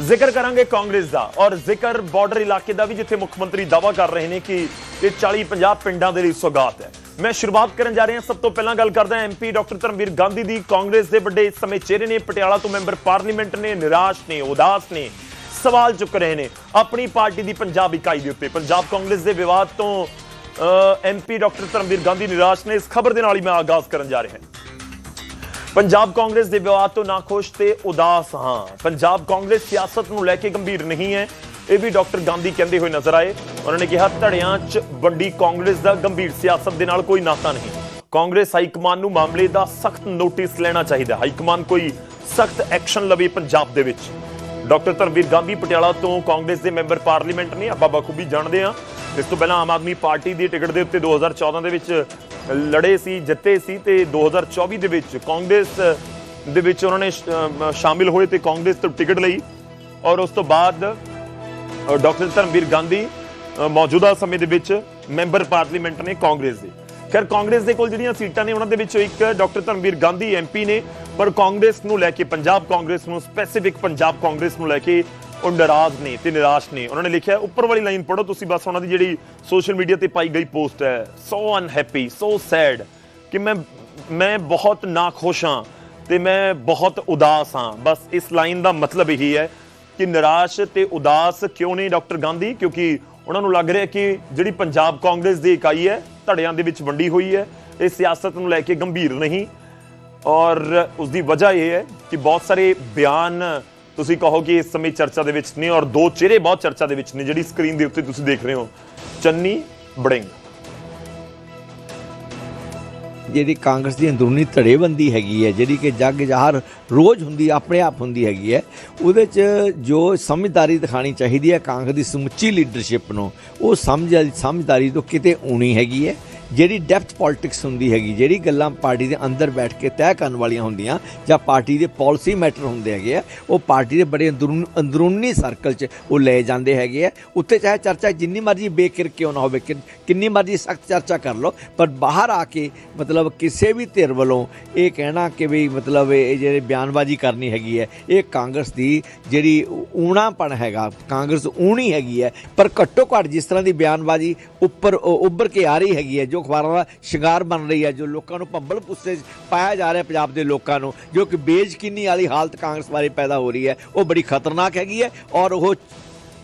ਜ਼ਿਕਰ ਕਰਾਂਗੇ ਕਾਂਗਰਸ ਦਾ ਔਰ ਜ਼ਿਕਰ ਬਾਰਡਰ ਇਲਾਕੇ ਦਾ ਵੀ, ਜਿੱਥੇ ਮੁੱਖ ਮੰਤਰੀ ਦਾਵਾ ਕਰ ਰਹੇ ਨੇ ਕਿ ਇਹ 40 50 ਪਿੰਡਾਂ ਦੇ ਲਈ ਸੁਗਾਤ ਹੈ। ਮੈਂ ਸ਼ੁਰੂਆਤ ਕਰਨ ਜਾ ਰਿਹਾ, ਸਭ ਤੋਂ ਪਹਿਲਾਂ ਗੱਲ ਕਰਦਾ ਐਮਪੀ ਡਾਕਟਰ ਧਰਮਵੀਰ ਗਾਂਧੀ ਦੀ। ਕਾਂਗਰਸ ਦੇ ਵੱਡੇ ਇਸ ਸਮੇਂ ਚਿਹਰੇ ਨੇ, ਪਟਿਆਲਾ ਤੋਂ ਮੈਂਬਰ ਪਾਰਲੀਮੈਂਟ ਨੇ, ਨਿਰਾਸ਼ ਨੇ, ਉਦਾਸ ਨੇ, ਸਵਾਲ ਚੁੱਕ ਰਹੇ ਨੇ। ਆਪਣੀ ਪਾਰਟੀ ਦੀ ਪੰਜਾਬ ਇਕਾਈ ਦੇ ਉੱਤੇ, ਪੰਜਾਬ ਕਾਂਗਰਸ ਦੇ ਵਿਵਾਦ ਤੋਂ ਐਮਪੀ ਡਾਕਟਰ ਧਰਮਵੀਰ ਗਾਂਧੀ ਨਿਰਾਸ਼ ਨੇ, ਇਸ ਖਬਰ ਦੇ ਨਾਲ ਹੀ ਮੈਂ ਆਗਾਜ਼ ਕਰਨ ਜਾ ਰਿਹਾ ਹਾਂ। ਪੰਜਾਬ ਕਾਂਗਰਸ ਦੇ ਵਿਵਾਦ ਤੋਂ ਨਾਖੁਸ਼ ਤੇ ਉਦਾਸ, ਹਾਂ। ਪੰਜਾਬ ਕਾਂਗਰਸ ਸਿਆਸਤ ਨੂੰ ਲੈ ਕੇ ਗੰਭੀਰ ਨਹੀਂ ਹੈ। ਇਹ ਵੀ ਡਾਕਟਰ ਗਾਂਧੀ ਕਹਿੰਦੇ ਹੋਏ ਨਜ਼ਰ ਆਏ। ਉਹਨਾਂ ਨੇ ਕਿਹਾ, ਧੜਿਆਂ 'ਚ ਵੱਡੀ ਕਾਂਗਰਸ ਦਾ ਗੰਭੀਰ ਸਿਆਸਤ ਦੇ ਨਾਲ ਕੋਈ ਨਾਤਾ ਨਹੀਂ। ਕਾਂਗਰਸ ਹਾਈ ਕਮਾਨ ਨੂੰ ਮਾਮਲੇ ਦਾ ਸਖਤ ਨੋਟਿਸ ਲੈਣਾ ਚਾਹੀਦਾ। ਹਾਈ ਕਮਾਨ ਕੋਈ ਸਖਤ ਐਕਸ਼ਨ ਲਵੇ ਪੰਜਾਬ ਦੇ ਵਿੱਚ। ਡਾਕਟਰ ਧਰਮਵੀਰ ਗਾਂਧੀ ਪਟਿਆਲਾ ਤੋਂ ਕਾਂਗਰਸ ਦੇ ਮੈਂਬਰ ਪਾਰਲੀਮੈਂਟ ਨੇ ਆਪਾਂ ਬਖੂਬੀ ਜਾਣਦੇ ਹਾਂ। ਇਸ ਤੋਂ ਪਹਿਲਾਂ ਆਮ ਆਦਮੀ ਪਾਰਟੀ ਦੀ ਟਿਕਟ ਦੇ ਉੱਤੇ 2014 ਦੇ ਵਿੱਚ ਲੜੇ ਸੀ, ਜਿੱਤੇ ਸੀ ਤੇ 2024 ਦੇ ਵਿੱਚ ਕਾਂਗਰਸ ਦੇ ਵਿੱਚ ਉਹਨਾਂ ਨੇ ਸ਼ਾਮਿਲ ਹੋਏ ਤੇ ਕਾਂਗਰਸ ਤੋਂ ਟਿਕਟ ਲਈ ਔਰ ਉਸ ਤੋਂ ਬਾਅਦ ਡਾਕਟਰ ਧਰਮਵੀਰ ਗਾਂਧੀ ਮੌਜੂਦਾ ਸਮੇਂ ਦੇ ਵਿੱਚ ਮੈਂਬਰ ਪਾਰਲੀਮੈਂਟ ਨੇ ਕਾਂਗਰਸ ਦੇ। ਖੈਰ, ਕਾਂਗਰਸ ਦੇ ਕੋਲ ਜਿਹੜੀਆਂ ਸੀਟਾਂ ਨੇ ਉਹਨਾਂ ਦੇ ਵਿੱਚੋਂ ਇੱਕ ਡਾਕਟਰ ਧਰਮਵੀਰ ਗਾਂਧੀ ਐਮਪੀ ਨੇ, ਪਰ ਕਾਂਗਰਸ ਨੂੰ ਲੈ ਕੇ ਪੰਜਾਬ ਕਾਂਗਰਸ ਨੂੰ ਸਪੈਸੀਫਿਕ ਪੰਜਾਬ ਕਾਂਗਰਸ ਨੂੰ ਲੈ ਕੇ ਉਹ ਨਾਰਾਜ਼ ਨੇ ਤੇ ਨਿਰਾਸ਼ ਨੇ। ਉਹਨਾਂ ਨੇ ਲਿਖਿਆ, ਉੱਪਰ ਵਾਲੀ ਲਾਈਨ ਪੜੋ ਤੁਸੀਂ, ਬਸ ਉਹਨਾਂ ਦੀ ਜਿਹੜੀ ਸੋਸ਼ਲ ਮੀਡੀਆ ਤੇ ਪਾਈ ਗਈ ਪੋਸਟ ਹੈ। ਸੋ ਅਨਹੈਪੀ ਸੋ ਸੈਡ ਕਿ ਮੈਂ ਮੈਂ ਬਹੁਤ ਨਾਖੁਸ਼ ਹਾਂ ਤੇ ਮੈਂ ਬਹੁਤ ਉਦਾਸ ਹਾਂ। ਬਸ ਇਸ ਲਾਈਨ ਦਾ ਮਤਲਬ ਇਹੀ ਹੈ ਕਿ ਨਿਰਾਸ਼ ਤੇ ਉਦਾਸ ਕਿਉਂ ਨਹੀਂ ਡਾਕਟਰ ਗਾਂਧੀ? ਕਿਉਂਕਿ ਉਹਨਾਂ ਨੂੰ ਲੱਗ ਰਿਹਾ ਕਿ ਜਿਹੜੀ ਪੰਜਾਬ ਕਾਂਗਰਸ ਦੀ ਇਕਾਈ ਹੈ, ਧੜਿਆਂ ਦੇ ਵਿੱਚ ਵੰਡੀ ਹੋਈ ਹੈ, ਇਹ ਸਿਆਸਤ ਨੂੰ ਲੈ ਕੇ ਗੰਭੀਰ ਨਹੀਂ। ਔਰ ਉਸ ਦੀ ਵਜ੍ਹਾ ਇਹ ਹੈ ਕਿ ਬਹੁਤ ਸਾਰੇ ਬਿਆਨ ਤੁਸੀਂ ਕਹੋ ਕਿ ਇਸ ਸਮੇਂ ਚਰਚਾ ਦੇ ਵਿੱਚ ਨੇ ਔਰ ਦੋ ਚਿਹਰੇ ਬਹੁਤ ਚਰਚਾ ਦੇ ਵਿੱਚ ਨੇ ਜਿਹੜੀ ਸਕਰੀਨ ਦੇ ਉੱਤੇ ਤੁਸੀਂ ਦੇਖ ਰਹੇ ਹੋ। ਚੰਨੀ ਬੜਿੰਗ। ਜਿਹੜੀ ਕਾਂਗਰਸ ਦੀ ਅੰਦਰੂਨੀ ਧੜੇਬੰਦੀ ਹੈਗੀ ਹੈ, ਜਿਹੜੀ ਕਿ ਜੱਗ ਜ਼ਾਹਰ ਰੋਜ਼ ਹੁੰਦੀ, ਆਪਣੇ ਆਪ ਹੁੰਦੀ ਹੈਗੀ ਹੈ, ਉਹਦੇ 'ਚ ਜੋ ਸਮਝਦਾਰੀ ਦਿਖਾਣੀ ਚਾਹੀਦੀ ਹੈ ਕਾਂਗਰਸ ਦੀ ਸਮੁੱਚੀ ਲੀਡਰਸ਼ਿਪ ਨੂੰ, ਉਹ ਸਮਝ ਸਮਝਦਾਰੀ ਤੋਂ ਕਿਤੇ ਊਣੀ ਹੈਗੀ ਹੈ। ਜਿਹੜੀ ਡੈਪਥ ਪੋਲਿਟਿਕਸ ਹੁੰਦੀ ਹੈਗੀ, ਜਿਹੜੀ ਗੱਲਾਂ ਪਾਰਟੀ ਦੇ ਅੰਦਰ ਬੈਠ ਕੇ ਤੈਅ ਕਰਨ ਵਾਲੀਆਂ ਹੁੰਦੀਆਂ ਜਾਂ ਪਾਰਟੀ ਦੇ ਪਾਲਿਸੀ ਮੈਟਰ ਹੁੰਦੇ ਹੈਗੇ ਆ, ਉਹ ਪਾਰਟੀ ਦੇ ਬੜੇ ਅੰਦਰੂਨੀ ਸਰਕਲ 'ਚ ਉਹ ਲੈ ਜਾਂਦੇ ਹੈਗੇ ਆ। ਉੱਥੇ ਚਾਹੇ ਚਰਚਾ ਜਿੰਨੀ ਮਰਜ਼ੀ ਬੇਕਿਰ ਕਿਉਂ ਨਾ ਹੋਵੇ ਕਿ- ਕਿੰਨੀ ਮਰਜ਼ੀ ਸਖਤ ਚਰਚਾ ਕਰ ਲਓ, ਪਰ ਬਾਹਰ ਆ ਕੇ ਮਤਲਬ ਕਿਸੇ ਵੀ ਧਿਰ ਵੱਲੋਂ ਇਹ ਕਹਿਣਾ ਕਿ ਵੀ ਮਤਲਬ ਇਹ ਜਿਹੜੇ ਬਿਆਨਬਾਜ਼ੀ ਕਰਨੀ ਹੈਗੀ ਹੈ, ਇਹ ਕਾਂਗਰਸ ਦੀ ਜਿਹੜੀ ਊਣਾਪਣ ਹੈਗਾ, ਕਾਂਗਰਸ ਊਣੀ ਹੈਗੀ ਹੈ, ਪਰ ਘੱਟੋ ਘੱਟ ਜਿਸ ਤਰ੍ਹਾਂ ਦੀ ਬਿਆਨਬਾਜ਼ੀ ਉੱਪਰ ਉੱਭਰ ਕੇ ਆ ਰਹੀ ਹੈਗੀ ਹੈ ਜੋ ਅਖਬਾਰਾਂ ਦਾ ਸ਼ਿੰਗਾਰ ਬਣ ਰਹੀ ਹੈ, ਜੋ ਲੋਕਾਂ ਨੂੰ ਭੰਬਲ ਪੁੱਸੇ ਪਾਇਆ ਜਾ ਰਿਹਾ ਪੰਜਾਬ ਦੇ ਲੋਕਾਂ ਨੂੰ, ਜੋ ਕਿ ਬੇਯਕੀਨੀ ਵਾਲੀ ਹਾਲਤ ਕਾਂਗਰਸ ਬਾਰੇ ਪੈਦਾ ਹੋ ਰਹੀ ਹੈ, ਉਹ ਬੜੀ ਖਤਰਨਾਕ ਹੈਗੀ ਹੈ ਔਰ ਉਹ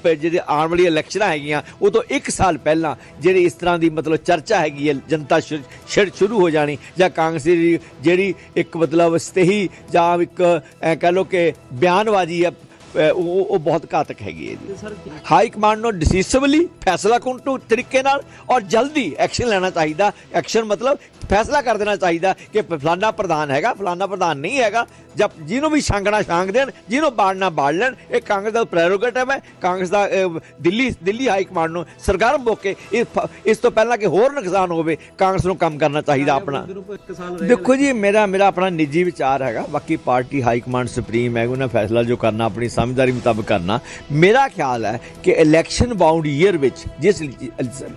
ਪ- ਜਿਹੜੇ ਆਉਣ ਵਾਲੀ ਇਲੈਕਸ਼ਨਾਂ ਹੈਗੀਆਂ, ਉਹ ਤੋਂ 1 ਸਾਲ ਪਹਿਲਾਂ ਜਿਹੜੀ ਇਸ ਤਰ੍ਹਾਂ ਦੀ ਮਤਲਬ ਚਰਚਾ ਹੈਗੀ ਹੈ, ਜਨਤਾ ਛਿੜ ਸ਼ੁਰੂ ਹੋ ਜਾਣੀ ਜਾਂ ਕਾਂਗਰਸ ਦੀ ਜਿਹੜੀ ਇੱਕ ਮਤਲਬ ਸਤਹੀ ਜਾਂ ਇੱਕ ਕਹਿ ਕਹ ਲੋ ਕਿ ਬਿਆਨਬਾਜ਼ੀ ਹੈ ਉਹ ਉਹ ਬਹੁਤ ਘਾਤਕ ਹੈਗੀ ਹੈ ਜੀ। ਹਾਈ ਕਮਾਂਡ ਨੂੰ ਡਿਸੀਸਿਵਲੀ ਫੈਸਲਾ ਕੁੰਟੂ ਤਰੀਕੇ ਨਾਲ ਔਰ ਜਲਦੀ ਐਕਸ਼ਨ ਲੈਣਾ ਚਾਹੀਦਾ। ਐਕਸ਼ਨ ਮਤਲਬ ਫੈਸਲਾ ਕਰ ਦੇਣਾ ਚਾਹੀਦਾ ਕਿ ਫਲਾਨਾ ਪ੍ਰਧਾਨ ਹੈਗਾ, ਫਲਾਨਾ ਪ੍ਰਧਾਨ ਨਹੀਂ ਹੈਗਾ। ਜਦ ਜਿਹਨੂੰ ਵੀ ਛਾਂਗਣਾ ਛਾਂਗ ਦੇਣ, ਜਿਹਨੂੰ ਬਾੜਨਾ ਬਾੜ ਲੈਣ, ਇਹ ਕਾਂਗਰਸ ਦਾ ਪ੍ਰੈਰੋਗੇਟਿਵ ਹੈ। ਕਾਂਗਰਸ ਦਾ ਦਿੱਲੀ ਦਿੱਲੀ ਹਾਈ ਕਮਾਂਡ ਨੂੰ ਸਰਗਰਮ ਹੋ ਕੇ ਇਸ ਤੋਂ ਪਹਿਲਾਂ ਕਿ ਹੋਰ ਨੁਕਸਾਨ ਹੋਵੇ, ਕਾਂਗਰਸ ਨੂੰ ਕੰਮ ਕਰਨਾ ਚਾਹੀਦਾ ਆਪਣਾ। ਦੇਖੋ ਜੀ, ਮੇਰਾ ਮੇਰਾ ਆਪਣਾ ਨਿੱਜੀ ਵਿਚਾਰ ਹੈਗਾ। ਬਾਕੀ ਪਾਰਟੀ ਹਾਈ ਕਮਾਂਡ ਸੁਪਰੀਮ ਹੈ ਉਹਨਾਂ ਫੈਸਲਾ ਜੋ ਕਰਨਾ ਆਪਣੀ ਸਮਝਦਾਰੀ ਮੁਤਾਬਕ ਕਰਨਾ। ਮੇਰਾ ਖਿਆਲ ਹੈ ਕਿ ਇਲੈਕਸ਼ਨ ਬਾਉਂਡ ਈਅਰ ਵਿੱਚ ਜਿਸ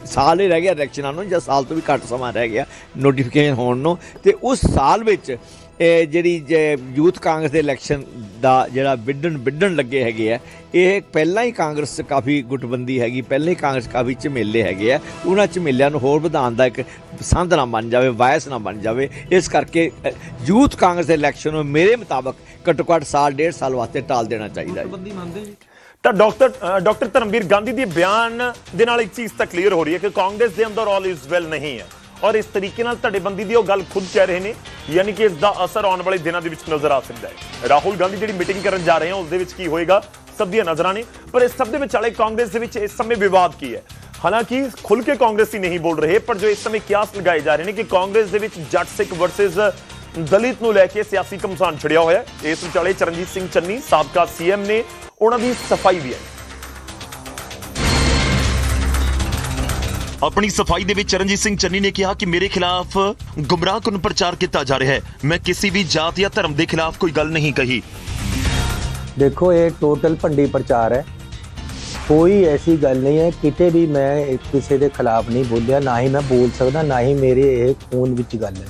ਸਾਲ ਹੀ ਰਹਿ ਗਿਆ ਇਲੈਕਸ਼ਨਾਂ ਨੂੰ ਜਾਂ ਸਾਲ ਤੋਂ ਵੀ ਘੱਟ ਸਮਾਂ ਰਹਿ ਗਿਆ ਨੋਟੀਫਿਕੇਸ਼ਨ ਹੋਣ ਨੂੰ, ਤੇ ਉਸ ਸਾਲ ਵਿੱਚ ਇਹ ਜਿਹੜੀ ਜੇ ਯੂਥ ਕਾਂਗਰਸ ਦੇ ਇਲੈਕਸ਼ਨ ਦਾ ਜਿਹੜਾ ਵਿੱਢਣ ਵਿੱਢਣ ਲੱਗੇ ਹੈਗੇ ਆ, ਇਹ ਪਹਿਲਾਂ ਹੀ ਕਾਂਗਰਸ 'ਚ ਕਾਫੀ ਗੁਟਬੰਦੀ ਹੈਗੀ, ਪਹਿਲਾਂ ਹੀ ਕਾਂਗਰਸ ਕਾਫੀ ਝਮੇਲੇ ਹੈਗੇ ਆ। ਉਹਨਾਂ ਝਮੇਲਿਆਂ ਨੂੰ ਹੋਰ ਵਧਾਉਣ ਦਾ ਇੱਕ ਸੰਦ ਨਾ ਬਣ ਜਾਵੇ, ਵਾਇਸ ਨਾ ਬਣ ਜਾਵੇ। ਇਸ ਕਰਕੇ ਯੂਥ ਕਾਂਗਰਸ ਦੇ ਇਲੈਕਸ਼ਨ ਨੂੰ ਮੇਰੇ ਮੁਤਾਬਕ ਘੱਟੋ ਘੱਟ ਸਾਲ, ਡੇਢ ਸਾਲ ਵਾਸਤੇ ਟਾਲ ਦੇਣਾ ਚਾਹੀਦਾ ਹੈ। ਤਾਂ ਡਾਕਟਰ ਡਾਕਟਰ ਧਰਮਵੀਰ ਗਾਂਧੀ ਦੀ ਬਿਆਨ ਦੇ ਨਾਲ ਇੱਕ ਚੀਜ਼ ਤਾਂ ਕਲੀਅਰ ਹੋ ਰਹੀ ਹੈ ਕਿ ਕਾਂਗਰਸ ਦੇ ਅੰਦਰ ਆਲ ਇਜ਼ ਵੈਲ ਨਹੀਂ ਹੈ। ਔਰ ਇਸ ਤਰੀਕੇ ਨਾਲ ਧੜੇਬੰਦੀ ਦੀ ਉਹ ਗੱਲ ਖੁਦ ਕਹਿ ਰਹੇ ਨੇ, ਯਾਨੀ ਕਿ ਇਸ ਦਾ ਅਸਰ ਆਉਣ ਵਾਲੇ ਦਿਨਾਂ ਦੇ ਵਿੱਚ ਨਜ਼ਰ ਆ ਸਕਦਾ ਹੈ। ਰਾਹੁਲ ਗਾਂਧੀ ਜਿਹੜੀ ਮੀਟਿੰਗ ਕਰਨ ਜਾ ਰਹੇ ਹਨ ਉਸ ਦੇ ਵਿੱਚ ਕੀ ਹੋਏਗਾ, ਸਭ ਦੀਆਂ ਨਜ਼ਰਾਂ ਨੇ। ਪਰ ਇਸ ਸਭ ਦੇ ਵਿਚਾਲੇ ਕਾਂਗਰਸ ਦੇ ਵਿੱਚ ਇਸ ਸਮੇਂ ਵਿਵਾਦ ਕੀ ਹੈ? ਹਾਲਾਂਕਿ ਖੁੱਲ ਕੇ ਕਾਂਗਰਸੀ ਨਹੀਂ ਬੋਲ ਰਹੇ, ਪਰ ਜੋ ਇਸ ਸਮੇਂ ਕਿਆਸ ਲਗਾਏ ਜਾ ਰਹੇ ਨੇ ਕਿ ਕਾਂਗਰਸ ਦੇ ਵਿੱਚ ਜੱਟ ਸਿੱਖ ਵਰਸਸ ਦਲਿਤ ਨੂੰ ਲੈ ਕੇ ਸਿਆਸੀ ਘਮਸਾਨ ਛਿੜਿਆ ਹੋਇਆ ਇਸ ਵਿਚਾਲੇ ਚਰਨਜੀਤ ਸਿੰਘ ਚੰਨੀ, ਸਾਬਕਾ ਸੀਐਮ ਨੇ, ਉਹਨਾਂ ਦੀ ਸਫ਼ਾਈ ਵੀ ਹੈ। ਆਪਣੀ ਸਫ਼ਾਈ ਦੇ ਵਿੱਚ ਚਰਨਜੀਤ ਸਿੰਘ ਚੰਨੀ ਨੇ ਕਿਹਾ ਕਿ ਮੇਰੇ ਖਿਲਾਫ ਗੁੰਮਰਾਹਕੁਨ ਪ੍ਰਚਾਰ ਕੀਤਾ ਜਾ ਰਿਹਾ ਹੈ। ਮੈਂ ਕਿਸੇ ਵੀ ਜਾਤ ਜਾਂ ਧਰਮ ਦੇ ਖਿਲਾਫ ਕੋਈ ਗੱਲ ਨਹੀਂ ਕਹੀ। ਦੇਖੋ ਇਹ ਟੋਟਲ ਭੰਡੀ ਪ੍ਰਚਾਰ ਹੈ। ਕੋਈ ਐਸੀ ਗੱਲ ਨਹੀਂ ਹੈ ਕਿਤੇ ਵੀ ਮੈਂ ਕਿਸੇ ਦੇ ਖਿਲਾਫ ਨਹੀਂ ਬੋਲਿਆ ਨਾ ਹੀ ਮੈਂ ਬੋਲ ਸਕਦਾ ਨਾ ਹੀ ਮੇਰੇ ਇਹ ਖੂਨ ਵਿੱਚ ਗੱਲ ਹੈ।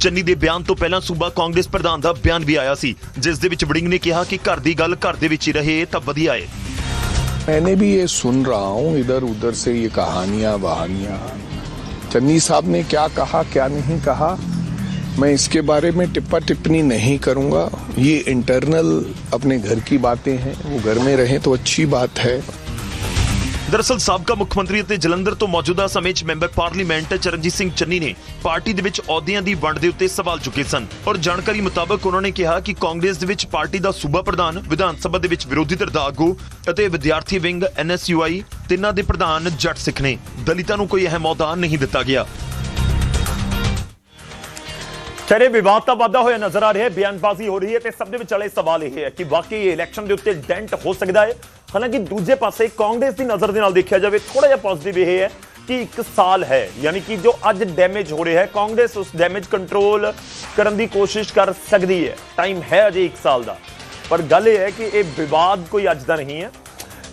ਚੰਨੀ ਦੇ ਬਿਆਨ ਤੋਂ ਪਹਿਲਾਂ ਸੂਬਾ ਕਾਂਗਰਸ ਪ੍ਰਧਾਨ ਦਾ ਬਿਆਨ ਵੀ ਆਇਆ ਸੀ। ਜਿਸ ਦੇ ਵਿੱਚ ਵੜਿੰਗ ਨੇ ਕਿਹਾ ਕਿ ਘਰ ਦੀ ਗੱਲ ਘਰ ਦੇ ਵਿੱਚ ਹੀ ਰਹੇ ਤਾਂ ਵਧੀਆ ਏ मैंने भी ये सुन रहा हूँ, इधर उधर से ये कहानियाँ वहानियाँ चन्नी साहब ने क्या कहा, क्या नहीं कहा, मैं इसके बारे में टिप्पा टिप्पणी नहीं करूँगा। ये इंटरनल अपने घर की बातें हैं, वो घर में रहें तो अच्छी बात है। ਦਰਅਸਲ ਸਾਬਕਾ ਮੁੱਖ ਮੰਤਰੀ ਅਤੇ ਜਲੰਧਰ ਤੋਂ ਮੌਜੂਦਾ ਸਮੇਂ 'ਚ ਮੈਂਬਰ ਪਾਰਲੀਮੈਂਟ ਚਰਨਜੀਤ ਸਿੰਘ ਚੰਨੀ ਨੇ ਪਾਰਟੀ ਦੇ ਵਿੱਚ ਅਹੁਦਿਆਂ ਦੀ ਵੰਡ ਦੇ ਉੱਤੇ ਸਵਾਲ ਚੁੱਕੇ ਸਨ ਔਰ ਜਾਣਕਾਰੀ ਮੁਤਾਬਕ ਉਹਨਾਂ ਨੇ ਕਿਹਾ ਕਿ ਕਾਂਗਰਸ ਦੇ ਵਿੱਚ ਪਾਰਟੀ ਦਾ ਸੂਬਾ ਪ੍ਰਧਾਨ, ਵਿਧਾਨ ਸਭਾ ਦੇ ਵਿੱਚ ਵਿਰੋਧੀ ਧਿਰ ਦਾ ਆਗੂ ਅਤੇ ਵਿਦਿਆਰਥੀ ਵਿੰਗ ਐਨਐਸਯੂਆਈ ਤਿੰਨਾਂ ਦੇ ਪ੍ਰਧਾਨ ਜੱਟ ਸਿੱਖ ਨੇ। ਦਲਿਤਾਂ ਨੂੰ ਕੋਈ ਅਹਿਮ ਅਹੁਦਾ ਨਹੀਂ ਦਿੱਤਾ ਗਿਆ। ਖੈਰੇ ਵਿਵਾਦ ਤਾਂ ਵਾਧਾ ਹੋਇਆ ਨਜ਼ਰ ਆ ਰਿਹਾ ਹੈ, ਬਿਆਨਬਾਜ਼ੀ ਹੋ ਰਹੀ ਹੈ ਤੇ ਸਭ ਦੇ ਵਿਚਾਲੇ ਸਵਾਲ ਇਹ ਹੈ ਕਿ ਵਾਕਈ ਇਹ ਇਲੈਕਸ਼ਨ ਦੇ ਉੱਤੇ ਡੈਂਟ ਹੋ ਸਕਦਾ ਹੈ? ਹਾਲਾਂਕਿ ਦੂਜੇ ਪਾਸੇ ਕਾਂਗਰਸ ਦੀ ਨਜ਼ਰ ਦੇ ਨਾਲ ਦੇਖਿਆ ਜਾਵੇ ਥੋੜਾ ਜਿਹਾ ਪੋਜ਼ਿਟਿਵ ਇਹ ਹੈ ਕਿ ਇੱਕ ਸਾਲ ਹੈ, ਯਾਨੀ ਕਿ ਜੋ ਅੱਜ ਡੈਮੇਜ ਹੋ ਰਿਹਾ ਹੈ, ਕਾਂਗਰਸ ਉਸ ਡੈਮੇਜ ਕੰਟਰੋਲ ਕਰਨ ਦੀ ਕੋਸ਼ਿਸ਼ ਕਰ ਸਕਦੀ ਹੈ। ਟਾਈਮ ਹੈ ਅਜੇ 1 ਸਾਲ ਦਾ। ਪਰ ਗੱਲ ਇਹ ਹੈ ਕਿ ਇਹ ਵਿਵਾਦ ਕੋਈ ਅੱਜ ਦਾ ਨਹੀਂ ਹੈ।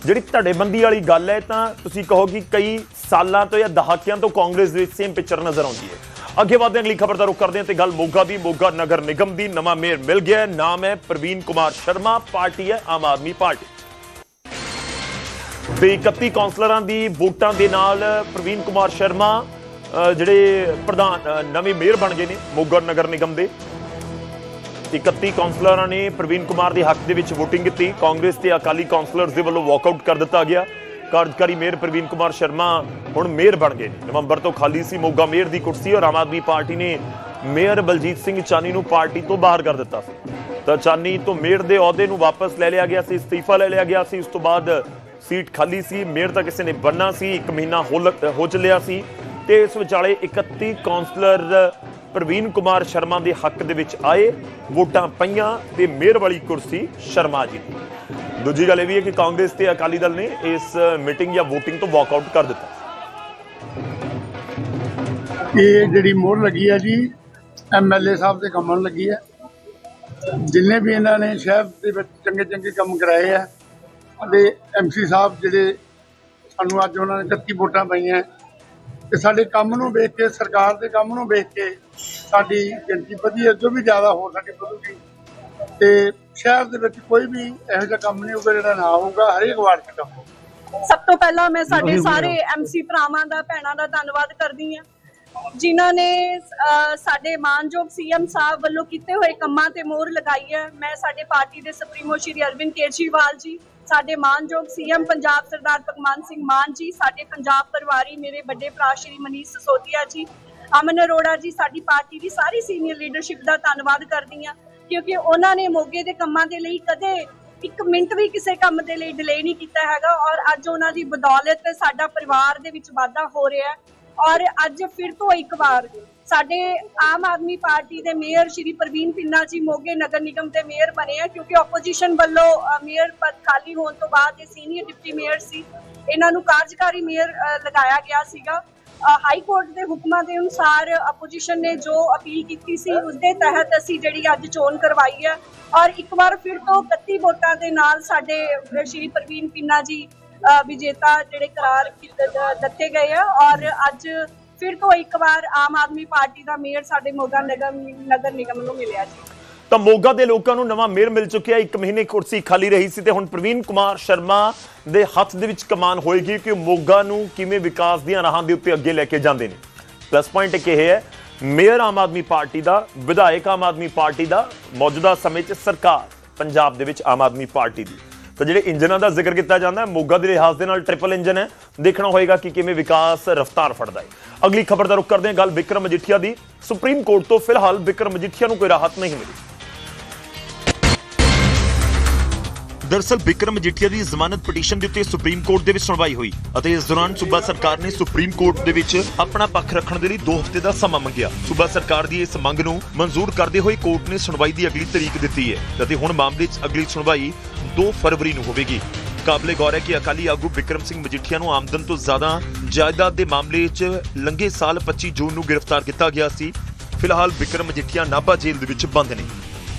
ਜਿਹੜੀ ਧੜੇਬੰਦੀ ਵਾਲੀ ਗੱਲ ਹੈ, ਤਾਂ ਤੁਸੀਂ ਕਹੋ ਕਿ ਕਈ ਸਾਲਾਂ ਤੋਂ ਜਾਂ ਦਹਾਕਿਆਂ ਤੋਂ ਕਾਂਗਰਸ ਦੇ ਵਿੱਚ ਸੇਮ ਪਿਕਚਰ ਨਜ਼ਰ ਆਉਂਦੀ ਹੈ। ਅੱਗੇ ਵਧਦੇ ਹਾਂ, ਅਗਲੀ ਖਬਰ ਦਾ ਰੁਖ ਕਰਦੇ ਹਾਂ ਤੇ ਗੱਲ ਮੋਗਾ ਦੀ, ਮੋਗਾ ਨਗਰ ਨਿਗਮ ਦੀ। ਨਵਾਂ ਮੇਅਰ ਮਿਲ ਗਿਆ ਨਾਮ ਹੈ ਪ੍ਰਵੀਨ ਕੁਮਾਰ ਸ਼ਰਮਾ, ਪਾਰਟੀ ਹੈ ਆਮ ਆਦਮੀ ਪਾਰਟੀ। ਤੇ 31 ਕਾਉਂਸਲਰਾਂ ਦੀ ਵੋਟਾਂ ਦੇ ਨਾਲ ਪ੍ਰਵੀਨ ਕੁਮਾਰ ਸ਼ਰਮਾ ਜਿਹੜੇ ਪ੍ਰਧਾਨ ਨਵੇਂ ਮੇਅਰ ਬਣ ਗਏ ਨੇ ਮੋਗਾ ਨਗਰ ਨਿਗਮ ਦੇ। 31 ਕਾਉਂਸਲਰਾਂ ਨੇ ਪ੍ਰਵੀਨ ਕੁਮਾਰ ਦੇ ਹੱਕ ਦੇ ਵਿੱਚ VOTING ਕੀਤੀ। ਕਾਂਗਰਸ ਤੇ ਅਕਾਲੀ ਕਾਉਂਸਲਰਸ ਦੇ ਵੱਲੋਂ ਵਾਕਆਊਟ ਕਰ ਦਿੱਤਾ ਗਿਆ। ਕਾਰਜਕਾਰੀ ਮੇਅਰ ਪ੍ਰਵੀਨ ਕੁਮਾਰ ਸ਼ਰਮਾ ਹੁਣ ਮੇਅਰ ਬਣ ਗਏ। ਨਵੰਬਰ ਤੋਂ ਖਾਲੀ ਸੀ ਮੋਗਾ ਮੇਅਰ ਦੀ ਕੁਰਸੀ ਔਰ ਆਮ ਆਦਮੀ ਪਾਰਟੀ ਨੇ ਮੇਅਰ ਬਲਜੀਤ ਸਿੰਘ ਚਾਨੀ ਨੂੰ ਪਾਰਟੀ ਤੋਂ ਬਾਹਰ ਕਰ ਦਿੱਤਾ ਸੀ। ਤਾਂ ਚਾਨੀ ਤੋਂ ਮੇਅਰ ਦੇ ਅਹੁਦੇ ਨੂੰ ਵਾਪਸ ਲੈ ਲਿਆ ਗਿਆ ਸੀ, ਅਸਤੀਫਾ ਲੈ ਲਿਆ ਗਿਆ ਸੀ। ਉਸ ਤੋਂ ਬਾਅਦ ਸੀਟ ਖਾਲੀ ਸੀ, ਮੇਅਰ ਤਾਂ ਕਿਸੇ ਨੇ ਬਣਨਾ ਸੀ 1 ਮਹੀਨਾ ਹੋ ਲ- ਹੋ ਚੱਲਿਆ ਸੀ। ਤੇ ਇਸ ਵਿਚਾਲੇ 31 ਕਾਉਂਸਲਰ ਪ੍ਰਵੀਨ ਕੁਮਾਰ ਸ਼ਰਮਾ ਦੇ ਹੱਕ ਦੇ ਵਿੱਚ ਆਏ, ਵੋਟਾਂ ਪਈਆਂ ਤੇ ਮੇਅਰ ਵਾਲੀ ਕੁਰਸੀ ਸ਼ਰਮਾ ਜੀ ਦੀ। ਦੂਜੀ ਗੱਲ ਇਹ ਵੀ ਹੈ ਕਿ ਕਾਂਗਰਸ ਤੇ ਅਕਾਲੀ ਦਲ ਨੇ ਇਸ ਮੀਟਿੰਗ ਜਾਂ VOTING ਤੋਂ ਵਾਕਆਊਟ ਕਰ ਦਿੱਤਾ। ਇਹ ਜਿਹੜੀ ਮੋਹਰ ਲੱਗੀ ਹੈ ਜੀ ਐਮਐਲਏ ਸਾਹਿਬ ਦੇ ਕੰਮਾਂ ਨੂੰ ਲੱਗੀ ਹੈ ਜਿੰਨੇ ਵੀ ਇਹਨਾਂ ਨੇ ਸ਼ਹਿਰ ਦੇ ਵਿੱਚ ਚੰਗੇ ਚੰਗੇ ਕੰਮ ਕਰਾਏ ਆ ਅਤੇ ਐਮਸੀ ਸਾਹਿਬ ਜਿਹੜੇ ਸਾਨੂੰ ਅੱਜ ਉਹਨਾਂ ਨੇ 31 ਵੋਟਾਂ ਪਾਈਆਂ, ਤੇ ਸਾਡੇ ਕੰਮ ਨੂੰ ਵੇਖ ਕੇ, ਸਰਕਾਰ ਦੇ ਕੰਮ ਨੂੰ ਵੇਖ ਕੇ ਸਾਡੀ ਗਿਣਤੀ ਵਧੀ ਹੈ ਜੋ ਵੀ ਜ਼ਿਆਦਾ ਹੋ ਸਕੇ ਵਧੂਗੀ, ਤੇ ਸ਼ਹਿਰ ਦੇ ਵਿੱਚ ਕੋਈ ਵੀ ਇਹੋ ਜਿਹਾ ਕੰਮ ਨਹੀਂ ਹੋਊਗਾ ਜਿਹੜਾ ਨਾ ਹੋਊਗਾ ਹਰੇਕ ਵਾਰਡ 'ਚ ਕੰਮ ਹੋਊਗਾ। ਸਭ ਤੋਂ ਪਹਿਲਾਂ ਮੈਂ ਸਾਡੇ ਸਾਰੇ ਐਮਸੀ ਭਰਾਵਾਂ ਦਾ ਭੈਣਾਂ ਦਾ ਧੰਨਵਾਦ ਕਰਦੀ ਹਾਂ। ਜਿਨ੍ਹਾਂ ਨੇ ਸਾਡੇ ਮਾਨਯੋਗ ਸੀਐਮ ਸਾਹਿਬ ਵੱਲੋਂ ਕੀਤੇ ਹੋਏ ਕੰਮਾਂ ਤੇ ਮੋਹਰ ਲਗਾਈ ਹੈ। ਮੈਂ ਸਾਡੇ ਪਾਰਟੀ ਦੇ ਸੁਪਰੀਮੋ ਸ਼੍ਰੀ ਅਰਵਿੰਦ ਕੇਜਰੀਵਾਲ ਜੀ ਸਾਡੇ ਮਾਨਯੋਗ ਸੀਐਮ ਪੰਜਾਬ ਸਰਦਾਰ ਭਗਵੰਤ ਸਿੰਘ ਮਾਨ ਜੀ ਸਾਡੇ ਪੰਜਾਬ ਪਰਿਵਾਰੀ ਮੇਰੇ ਵੱਡੇ ਭਰਾ ਸ਼੍ਰੀ ਮਨੀਸ਼ ਸਸੋਦੀਆ ਜੀ ਅਮਨ ਅਰੋੜਾ ਜੀ ਸਾਡੀ ਪਾਰਟੀ ਦੀ ਸਾਰੀ ਸੀਨੀਅਰ ਲੀਡਰਸ਼ਿਪ ਦਾ ਧੰਨਵਾਦ ਕਰਦੀ ਹਾਂ। ਕਿਉਂਕਿ ਉਹਨਾਂ ਨੇ ਮੋਗੇ ਦੇ ਕੰਮਾਂ ਦੇ ਲਈ ਕਦੇ ਇੱਕ ਮਿੰਟ ਵੀ ਕਿਸੇ ਕੰਮ ਦੇ ਲਈ ਡਿਲੇ ਨਹੀਂ ਕੀਤਾ ਹੈਗਾ ਔਰ ਅੱਜ ਉਹਨਾਂ ਦੀ ਬਦੌਲਤ ਸਾਡਾ ਪਰਿਵਾਰ ਦੇ ਵਿੱਚ ਵਾਧਾ ਹੋ ਰਿਹਾ ਹੈ ਔਰ ਅੱਜ ਫਿਰ ਤੋਂ ਇੱਕ ਵਾਰ ਸਾਡੇ ਆਮ ਆਦਮੀ ਪਾਰਟੀ ਦੇ ਮੇਅਰ ਸ਼੍ਰੀ ਪ੍ਰਵੀਨ ਪਿੰਨਾ ਜੀ ਮੋਗੇ ਨਗਰ ਨਿਗਮ ਦੇ ਮੇਅਰ ਬਣੇ ਆ ਕਿਉਂਕਿ ਆਪੋਜੀਸ਼ਨ ਵੱਲੋਂ ਮੇਅਰ ਪਦ ਖਾਲੀ ਹੋਣ ਤੋਂ ਬਾਅਦ ਇਹ ਸੀਨੀਅਰ ਡਿਪਟੀ ਮੇਅਰ ਸੀ। ਇਹਨਾਂ ਨੂੰ ਕਾਰਜਕਾਰੀ ਮੇਅਰ ਲਗਾਇਆ ਗਿਆ ਸੀਗਾ। ਹਾਈ ਕੋਰਟ ਦੇ ਹੁਕਮਾਂ ਦੇ ਅਨੁਸਾਰ ਆਪੋਜੀਸ਼ਨ ਨੇ ਜੋ ਅਪੀਲ ਕੀਤੀ ਸੀ ਉਸ ਦੇ ਤਹਿਤ ਅਸੀਂ ਜਿਹੜੀ ਅੱਜ ਚੋਣ ਕਰਵਾਈ ਹੈ ਔਰ ਇੱਕ ਵਾਰ ਫਿਰ ਤੋਂ 31 ਵੋਟਾਂ ਦੇ ਨਾਲ ਸਾਡੇ ਸ਼੍ਰੀ ਪ੍ਰਵੀਨ ਪਿੰਨਾ ਜੀ ਵਿਜੇਤਾ ਜਿਹੜੇ ਕਰਾਰ ਦਿੱਤੇ ਗਏ ਆ ਔਰ ਅੱਜ ਫਿਰ ਤੋਂ ਇੱਕ ਵਾਰ ਆਮ ਆਦਮੀ ਪਾਰਟੀ ਦਾ ਮੇਅਰ ਸਾਡੇ ਮੋਗਾ ਨਗਰ ਨਗਰ ਨਿਗਮ ਨੂੰ ਮਿਲਿਆ ਜੀ। ਤਾਂ ਮੋਗਾ ਦੇ ਲੋਕਾਂ ਨੂੰ ਨਵਾਂ ਮੇਅਰ ਮਿਲ ਚੁੱਕਿਆ। ਇੱਕ ਮਹੀਨੇ ਕੁਰਸੀ ਖਾਲੀ ਰਹੀ ਸੀ ਤੇ ਹੁਣ ਪ੍ਰਵੀਨ ਕੁਮਾਰ ਸ਼ਰਮਾ ਦੇ ਹੱਥ ਦੇ ਵਿੱਚ ਕਮਾਨ ਹੋਏਗੀ ਕਿ ਮੋਗਾ ਨੂੰ ਕਿਵੇਂ ਵਿਕਾਸ ਦੀਆਂ ਰਾਹਾਂ ਦੇ ਉੱਤੇ ਅੱਗੇ ਲੈ ਕੇ ਜਾਂਦੇ ਨੇ। ਪਲੱਸ ਪੁਆਇੰਟ ਇੱਕ ਇਹ ਹੈ, ਮੇਅਰ ਆਮ ਆਦਮੀ ਪਾਰਟੀ ਦਾ, ਵਿਧਾਇਕ ਆਮ ਆਦਮੀ ਪਾਰਟੀ ਦਾ, ਮੌਜੂਦਾ ਸਮੇਂ 'ਚ ਸਰਕਾਰ ਪੰਜਾਬ ਦੇ ਵਿੱਚ ਆਮ ਆਦਮੀ ਪਾਰਟੀ ਦੀ। ਤਾਂ ਜਿਹੜੇ ਇੰਜਨਾਂ ਦਾ ਜ਼ਿਕਰ ਕੀਤਾ ਜਾਂਦਾ ਹੈ, ਮੋਗਾ ਦੇ ਲਿਹਾਜ਼ ਦੇ ਨਾਲ ਟ੍ਰਿਪਲ ਇੰਜਨ ਹੈ। ਦੇਖਣਾ ਹੋਏਗਾ ਕਿ ਕਿਵੇਂ ਵਿਕਾਸ ਰਫ਼ਤਾਰ ਫੜਦਾ ਹੈ। ਅਗਲੀ ਖਬਰ ਦਾ ਰੁਖ ਕਰਦੇ ਹਾਂ, ਗੱਲ ਵਿਕਰਮ ਮਜੀਠੀਆ ਦੀ। ਸੁਪਰੀਮ ਕੋਰਟ ਤੋਂ ਫਿਲਹਾਲ ਵਿਕਰਮ ਮਜੀਠੀਆ ਨੂੰ ਕੋਈ ਰਾਹਤ ਨਹੀਂ ਮਿਲੀ। ਦਰਅਸਲ ਵਿਕਰਮ ਮਜੀਠੀਆ ਦੀ ਜ਼ਮਾਨਤ ਪਟੀਸ਼ਨ ਦੇ ਉੱਤੇ ਸੁਪਰੀਮ ਕੋਰਟ ਦੇ ਵਿੱਚ ਸੁਣਵਾਈ ਹੋਈ ਅਤੇ ਇਸ ਦੌਰਾਨ ਸੂਬਾ ਸਰਕਾਰ ਨੇ ਸੁਪਰੀਮ ਕੋਰਟ ਦੇ ਵਿੱਚ ਆਪਣਾ ਪੱਖ ਰੱਖਣ ਦੇ ਲਈ 2 ਹਫ਼ਤੇ ਦਾ ਸਮਾਂ ਮੰਗਿਆ। ਸੂਬਾ ਸਰਕਾਰ ਦੀ ਇਸ ਮੰਗ ਨੂੰ ਮਨਜ਼ੂਰ ਕਰਦੇ ਹੋਏ ਕੋਰਟ ਨੇ ਸੁਣਵਾਈ ਦੀ ਅਗਲੀ ਤਰੀਕ ਦਿੱਤੀ ਹੈ ਅਤੇ ਹੁਣ ਮਾਮਲੇ 'ਚ ਅਗਲੀ ਸੁਣਵਾਈ 2 ਫਰਵਰੀ ਨੂੰ ਹੋਵੇਗੀ। ਕਾਬਲੇ ਗੌਰ ਹੈ ਕਿ ਅਕਾਲੀ ਆਗੂ ਵਿਕਰਮ ਸਿੰਘ ਮਜੀਠੀਆ ਨੂੰ ਆਮਦਨ ਤੋਂ ਜ਼ਿਆਦਾ ਜਾਇਦਾਦ ਦੇ ਮਾਮਲੇ 'ਚ ਲੰਘੇ ਸਾਲ 25 ਜੂਨ ਨੂੰ ਗ੍ਰਿਫਤਾਰ ਕੀਤਾ ਗਿਆ ਸੀ। ਫਿਲਹਾਲ ਵਿਕਰਮ ਮਜੀਠੀਆ ਨਾਭਾ ਜੇਲ੍ਹ ਦੇ ਵਿੱਚ ਬੰਦ ਨੇ।